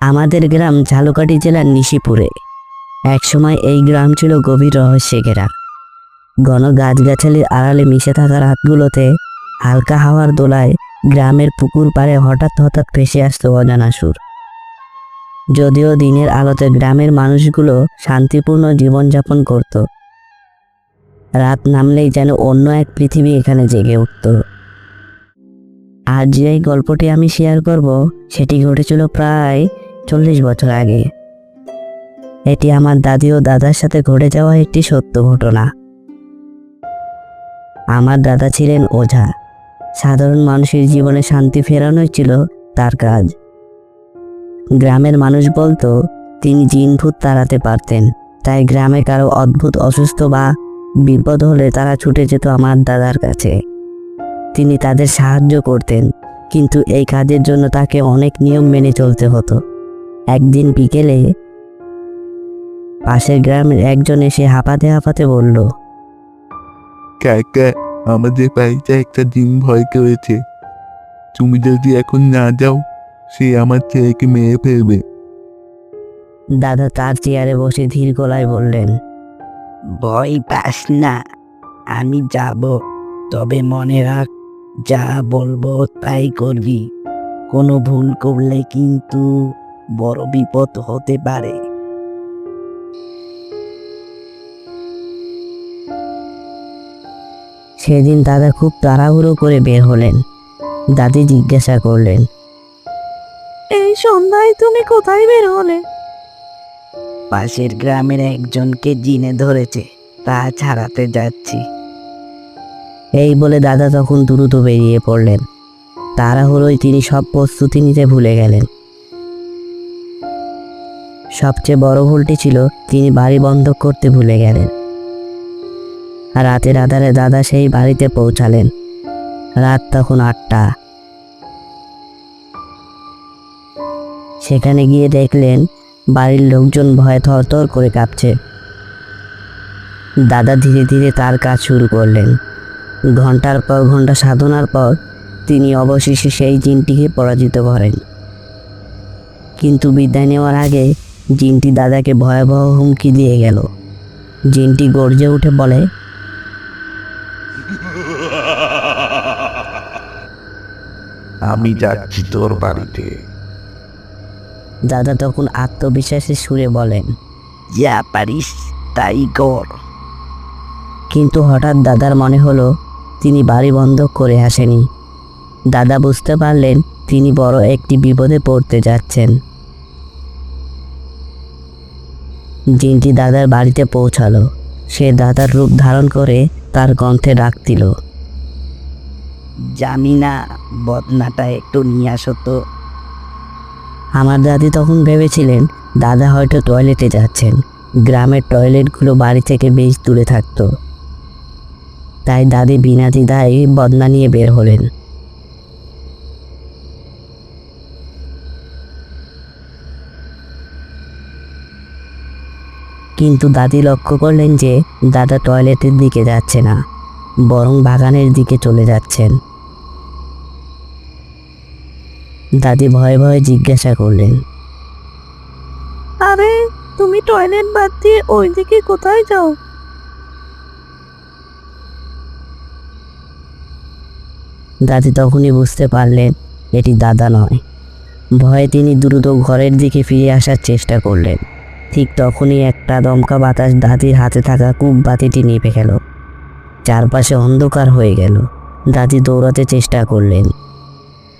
আমাদের গ্রাম ঝালকাঠি জেলার নিশিপুরে। একসময় এই গ্রাম ছিল গভীর রহস্যে ঘেরা। ঘন গাছগাছালির আড়ালে মিশে থাকা রাতগুলোতে হালকা হাওয়ার দোলায় গ্রামের পুকুর পাড়ে হঠাৎ হঠাৎ ভেসে আসতো অজানা সুর। যদিও দিনের আলোতে গ্রামের মানুষগুলো শান্তিপূর্ণ জীবনযাপন করত। রাত নামলেই যেন অন্য এক পৃথিবী এখানে জেগে উঠত। আজ যে গল্পটি আমি শেয়ার করব, সেটি ঘটেছিল প্রায় চল্লিশ বছর আগে। এটি আমার দাদি ও দাদার সাথে ঘটে যাওয়া একটি সত্য ঘটনা। আমার দাদা ছিলেন ওঝা। সাধারণ মানুষের জীবনে শান্তি ফেরানোই ছিল তার কাজ। গ্রামের মানুষ বলতো, তিনি জিন ভূত তাড়াতে পারতেন। তাই গ্রামে কারও অদ্ভুত, অসুস্থ বা বিপদ হলে তারা ছুটে যেত আমার দাদার কাছে। তিনি তাদের সাহায্য করতেন, কিন্তু এই কাজের জন্য তাকে অনেক নিয়ম মেনে চলতে হতো। একদিন বিকেলে পাশের গ্রামের একজন এসে হাঁপাতে হাঁপাতে বলল কাকা আমাদের বাড়িতে একটা ডিম ভয় করেছে। তুমি যদি এখন না যাও সে আমার ছেলেকে মেরে ফেলবে। দাদা তার চেয়ারে বসে ধীর গলায় বললেন ভয় পাস না আমি যাব। তবে মনে রাখ যা বলব তাই করবি। কোনো ভুল করলে কিন্তু বড় বিপদ হতে পারে। সেদিন দাদা খুব তাড়াহুড়ো করে বের হলেন। দাদি জিজ্ঞাসা করলেন, এই সন্ধ্যায় তুমি কোথায় বের হলে? পাশের গ্রামের একজনকে জিনে ধরেছে, তা ছাড়াতে যাচ্ছি। এই বলে দাদা তখন দ্রুত বেরিয়ে পড়লেন। তাড়াহুড়োয় তিনি সব প্রস্তুতি নিতে ভুলে গেলেন। সবচেয়ে বড় ভুলটি ছিল তিনি বাড়ি বন্ধ করতে ভুলে গেলেন। রাতের আধারে দাদা সেই বাড়িতে পৌঁছালেন। রাত তখন আটটা। সেখানে গিয়ে দেখলেন বাড়ির লোকজন ভয়ে থরথর করে কাঁপছে। দাদা ধীরে ধীরে তার কাজ শুরু করলেন। ঘণ্টার পর ঘণ্টা সাধনার পর তিনি অবশেষে সেই জিনটিকে পরাজিত করেন। কিন্তু বিদায় নেওয়ার আগে জিনটি দাদাকে ভয়াবহ হুমকি দিয়ে গেল। জিনটি গর্জে উঠে বলে আমি যাচ্ছি তোর বাড়িতে। দাদা তখন আত্মবিশ্বাসের সুরে বলেন যা পারিস তাই কর। কিন্তু হঠাৎ দাদার মনে হলো তিনি বাড়ি বন্ধ করে আসেনি। দাদা বুঝতে পারলেন তিনি বড় একটি বিপদে পড়তে যাচ্ছেন। জিনটি দাদার বাড়িতে পৌঁছালো। সে দাদার রূপ ধারণ করে তার কণ্ঠে ডাক দিল জানি না বদনাটা একটু নিয়ে আসো তো। আমার দাদি তখন ভেবেছিলেন, দাদা হয়তো টয়লেটে যাচ্ছেন। গ্রামের টয়লেটগুলো বাড়ি থেকে বেশ দূরে থাকতো। তাই দাদি বিনা দ্বিধায় বদনা নিয়ে বের হলেন। কিন্তু দাদি লক্ষ্য করলেন যে দাদা টয়লেটের দিকে যাচ্ছে না বরং বাগানের দিকে চলে যাচ্ছেন। দাদি ভয়ে ভয়ে জিজ্ঞাসা করলেন আরে তুমি টয়লেট বাদ দিয়ে ওইদিকে কোথায় যাও? দাদি তখনই বুঝতে পারলেন এটি দাদা নয় ভয়ে তিনি দ্রুত ঘরের দিকে ফিরে আসার চেষ্টা করলেন। ঠিক তখনই একটা দমকা বাতাস দাদির হাতে থাকা কূপ বাতিটি নিভে গেল। চারপাশে অন্ধকার হয়ে গেল। দাদি দৌড়াতে চেষ্টা করলেন।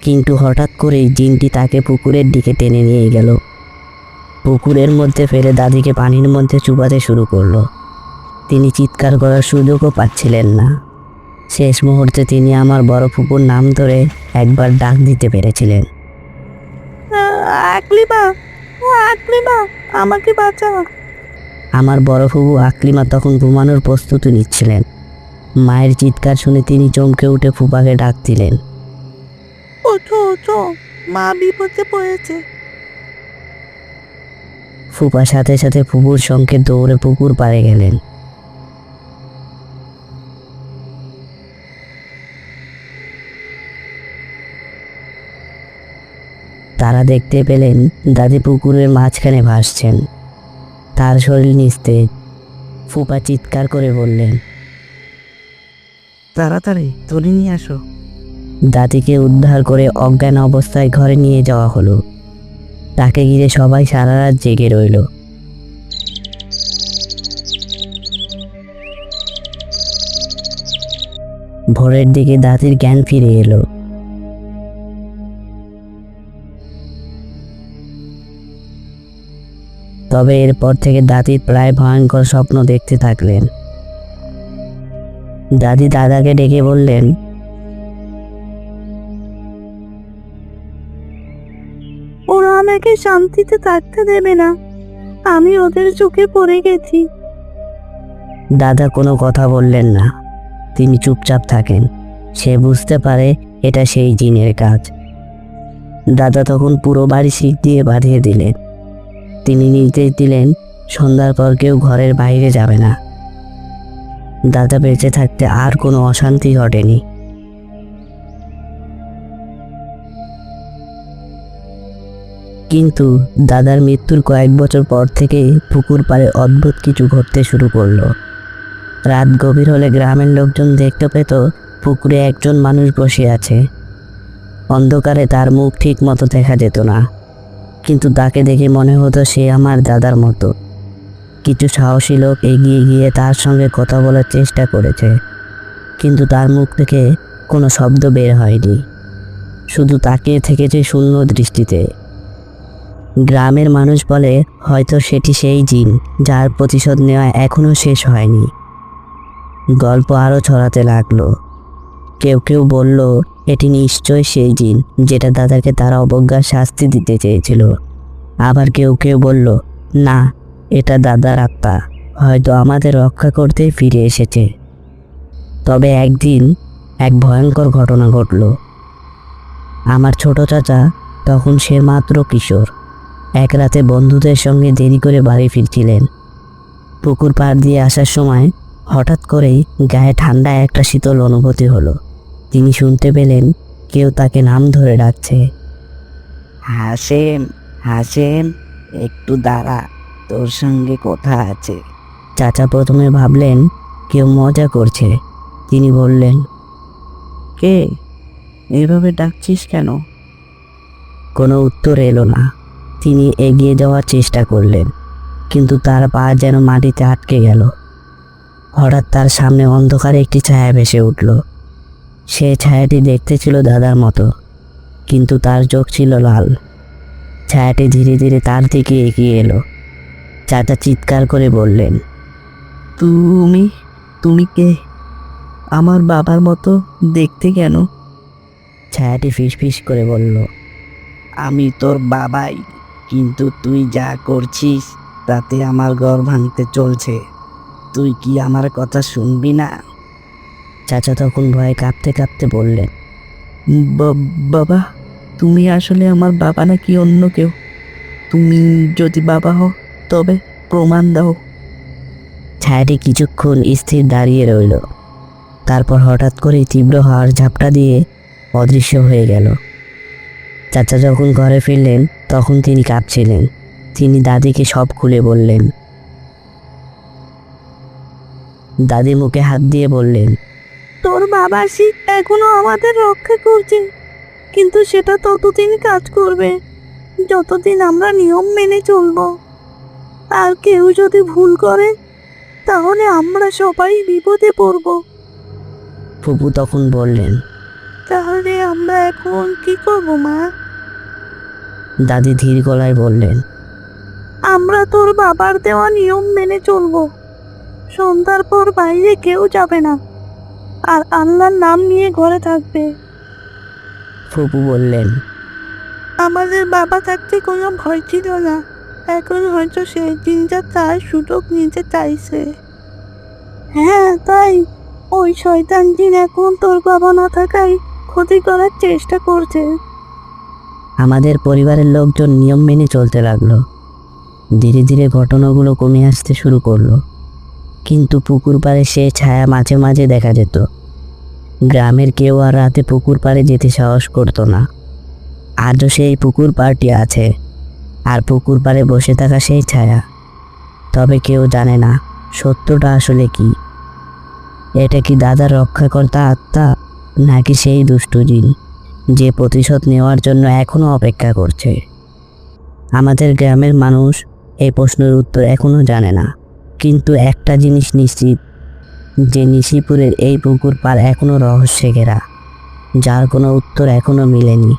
কিন্তু হঠাৎ করেই জিনটি তাকে পুকুরের দিকে টেনে নিয়ে গেল। পুকুরের মধ্যে ফেলে দাদিকে পানির মধ্যে চুবাতে শুরু করল। তিনি চিৎকার করার সুযোগও পাচ্ছিলেন না। শেষ মুহূর্তে তিনি আমার বড় ফুপুর নাম ধরে একবার ডাক দিতে পেরেছিলেন। আমাকে বাঁচাও। আমার বড় ফুবু আকলিমা তখন ঘুমানোর প্রস্তুতি নিচ্ছিলেন। মায়ের চিৎকার শুনে তিনি চমকে উঠে ফুপাকে ডাক দিলেন। ওঠো ওঠো মা বিপদে পড়েছে। ফুপা সাথে সাথে ফুপুর সঙ্গে দৌড়ে পুকুর পাড়ে গেলেন। তারা দেখতে পেলেন দাদি পুকুরের মাঝখানে ভাসছেন। তার শরীর নিস্তেজ। ফুপা চিৎকার করে বললেন তাড়াতাড়ি তুলে নিয়ে আসো। দাদিকে উদ্ধার করে অজ্ঞান অবস্থায় ঘরে নিয়ে যাওয়া হলো। তাকে ঘিরে সবাই সারা রাত জেগে রইল। ভোরের দিকে দাদির জ্ঞান ফিরে এলো। তবে এরপর থেকে দাদি প্রায় ভয়ঙ্কর স্বপ্ন দেখতে থাকলেন। দাদি দাদাকে ডেকে বললেন ওরা আমাকে শান্তিতে থাকতে দেবে না। আমি ওদের চোখে পড়ে গেছি। দাদা কোনো কথা বললেন না। তিনি চুপচাপ থাকেন। সে বুঝতে পারে এটা সেই জিনের কাজ। দাদা তখন পুরো বাড়ি শিখ দিয়ে বাঁধিয়ে দিলেন। তিনি নির্দেশ দিলেন, সন্ধ্যার পর কেউ ঘরের বাইরে যাবে না। দাদা বেঁচে থাকতে আর কোনো অশান্তি ঘটেনি। কিন্তু দাদার মৃত্যুর কয়েক বছর পর থেকে পুকুর পাড়ে অদ্ভুত কিছু ঘটতে শুরু করল। রাত গভীর হলে গ্রামের লোকজন দেখতে পেত পুকুরে একজন মানুষ বসে আছে। অন্ধকারে তার মুখ ঠিক মতো দেখা যেত না। কিন্তু তাকে দেখে মনে হতো সে আমার দাদার মতো। কিছু সাহসী লোক এগিয়ে গিয়ে তার সঙ্গে কথা বলার চেষ্টা করেছে, কিন্তু তার মুখ থেকে কোনো শব্দ বের হয়নি। শুধু তাকিয়ে থেকেছে শূন্য দৃষ্টিতে। গ্রামের মানুষ বলে, হয়তো সেটি সেই জিন, যার প্রতিশোধ নেওয়া এখনও শেষ হয়নি। গল্প আরও ছড়াতে লাগল। কেউ কেউ বলল, এটি নিশ্চয় সেই জিন যেটা দাদাকে তারা অবজ্ঞার শাস্তি দিতে চেয়েছিল। আবার কেউ কেউ বলল, না, এটা দাদার আত্মা। হয়তো আমাদের রক্ষা করতে ফিরে এসেছে। তবে একদিন এক ভয়ঙ্কর ঘটনা ঘটল। আমার ছোট চাচা, তখন সে মাত্র কিশোর। এক রাতে বন্ধুদের সঙ্গে দেরি করে বাড়ি ফিরছিলেন। পুকুর পাড় দিয়ে আসার সময় হঠাৎ করেই গায়ে ঠান্ডা একটা শীতল অনুভূতি হলো। তিনি শুনতে পেলেন কেউ তাকে নাম ধরে ডাকছে। হাসেম হাসেম একটু দাঁড়া তোর সঙ্গে কথা আছে। চাচা প্রথমে ভাবলেন কেউ মজা করছে। তিনি বললেন কে? এভাবে ডাকছিস কেন? কোনো উত্তর এলো না। তিনি এগিয়ে যাওয়ার চেষ্টা করলেন কিন্তু তার পা যেন মাটিতে আটকে গেল। হঠাৎ তার সামনে অন্ধকারে একটি ছায়া ভেসে উঠল। সে ছায়াটি দেখতে ছিল দাদার মতো কিন্তু তার চোখ ছিল লাল। ছায়াটি ধীরে ধীরে তার দিকে এগিয়ে এলো। চাচা চিৎকার করে বললেন তুমি তুমি কে? আমার বাবার মতো দেখতে কেন? ছায়াটি ফিসফিস করে বলল আমি তোর বাবাই কিন্তু তুই যা করছিস তাতে আমার ঘর ভাঙতে চলছে। তুই কি আমার কথা শুনবি না? চাচা তখন ভয়ে কাঁপতে কাঁপতে বললেন বাবা, তুমি আসলে আমার বাবা নাকি অন্য কেউ? তুমি যদি বাবা হও, তবে প্রমাণ দাও। ছায়াটি কিছুক্ষণ স্থির দাঁড়িয়ে রইল। তারপর হঠাৎ করে তীব্র হাওয়ার ঝাপটা দিয়ে অদৃশ্য হয়ে গেল। চাচা যখন ঘরে ফিরলেন, তখন তিনি কাঁপছিলেন। তিনি দাদিকে সব খুলে বললেন দাদি মুখে হাত দিয়ে বললেন তোর বাবা শিখ এখনও আমাদের রক্ষা করছে। কিন্তু সেটা ততদিন কাজ করবে। যতদিন আমরা নিয়ম মেনে চলবো। আর কেউ যদি ভুল করে তাহলে আমরা সবাই বিপদে পড়ব। ফুপু তখন বললেন তাহলে আমরা এখন কি করব মা? দাদি ধীর গলায় বললেন আমরা তোর বাবার দেওয়া নিয়ম মেনে চলবো। সন্ধ্যার পর বাইরে কেউ যাবে না। আর আল্লাহর নাম নিয়ে ঘরে থাকবে। ফুপু বললেন আমাদের বাবা থাকতে কোনো ভয় ছিল না। এখন হয়তো সেই দিনটা তার সুযোগ নিতে চাইছে। হ্যাঁ তাই। ওই শয়তান দিন এখন তোর বাবা না থাকায় ক্ষতি করার চেষ্টা করছে। আমাদের পরিবারের লোকজন নিয়ম মেনে চলতে লাগল। ধীরে ধীরে ঘটনাগুলো কমে আসতে শুরু করল। কিন্তু পুকুর পাড়ে সে ছায়া মাঝে মাঝে দেখা যেত। গ্রামের কেউ আর রাতে পুকুর পাড়ে যেতে সাহস করতো না। আজও সেই পুকুর পাড়টি আছে, আর পুকুর পাড়ে বসে থাকা সেই ছায়া। তবে কেউ জানে না সত্যটা আসলে কি। এটা কি দাদার রক্ষাকর্তা আত্মা, নাকি সেই দুষ্টু জিন, যে প্রতিশোধ নেওয়ার জন্য এখনও অপেক্ষা করছে? আমাদের গ্রামের মানুষ এই প্রশ্নের উত্তর এখনও জানে না। কিন্তু একটা জিনিস নিশ্চিত, যে নিশিপুরের এই পুকুর পার এখনও রহস্যে ঘেরা, যার কোনো উত্তর এখনও মিলেনি।